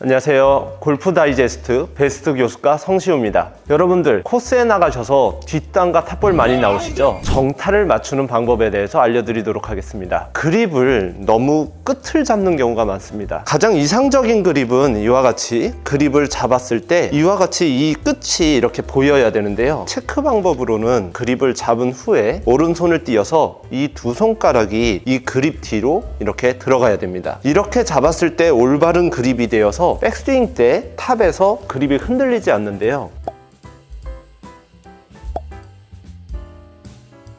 안녕하세요. 골프 다이제스트 베스트 교수가 성시호입니다. 여러분들 코스에 나가셔서 뒷땅과 탑볼 많이 나오시죠? 정타를 맞추는 방법에 대해서 알려드리도록 하겠습니다. 그립을 너무 끝을 잡는 경우가 많습니다. 가장 이상적인 그립은 이와 같이 그립을 잡았을 때 이와 같이 이 끝이 이렇게 보여야 되는데요. 체크 방법으로는 그립을 잡은 후에 오른손을 띄어서 이 두 손가락이 이 그립 뒤로 이렇게 들어가야 됩니다. 이렇게 잡았을 때 올바른 그립이 되 백스윙 때 탑에서 그립이 흔들리지 않는데요.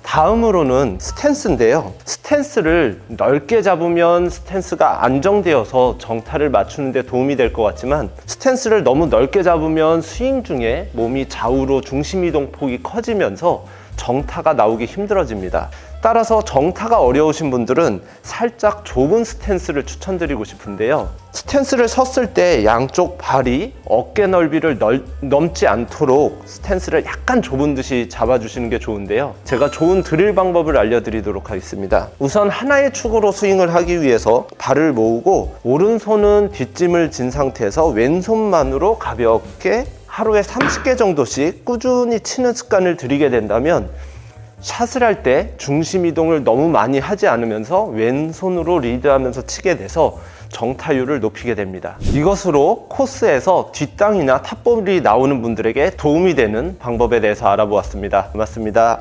다음으로는 스탠스인데요. 스탠스를 넓게 잡으면 스탠스가 안정되어서 정타를 맞추는데 도움이 될 것 같지만 스탠스를 너무 넓게 잡으면 스윙 중에 몸이 좌우로 중심 이동 폭이 커지면서 정타가 나오기 힘들어집니다. 따라서 정타가 어려우신 분들은 살짝 좁은 스탠스를 추천드리고 싶은데요. 스탠스를 섰을 때 양쪽 발이 어깨 넓이를 넓, 넘지 않도록 스탠스를 약간 좁은 듯이 잡아주시는 게 좋은데요. 제가 좋은 드릴 방법을 알려드리도록 하겠습니다. 우선 하나의 축으로 스윙을 하기 위해서 발을 모으고 오른손은 뒷짐을 진 상태에서 왼손만으로 가볍게 하루에 30개 정도씩 꾸준히 치는 습관을 들이게 된다면 샷을 할 때 중심 이동을 너무 많이 하지 않으면서 왼손으로 리드하면서 치게 돼서 정타율을 높이게 됩니다. 이것으로 코스에서 뒷땅이나 탑볼이 나오는 분들에게 도움이 되는 방법에 대해서 알아보았습니다. 고맙습니다.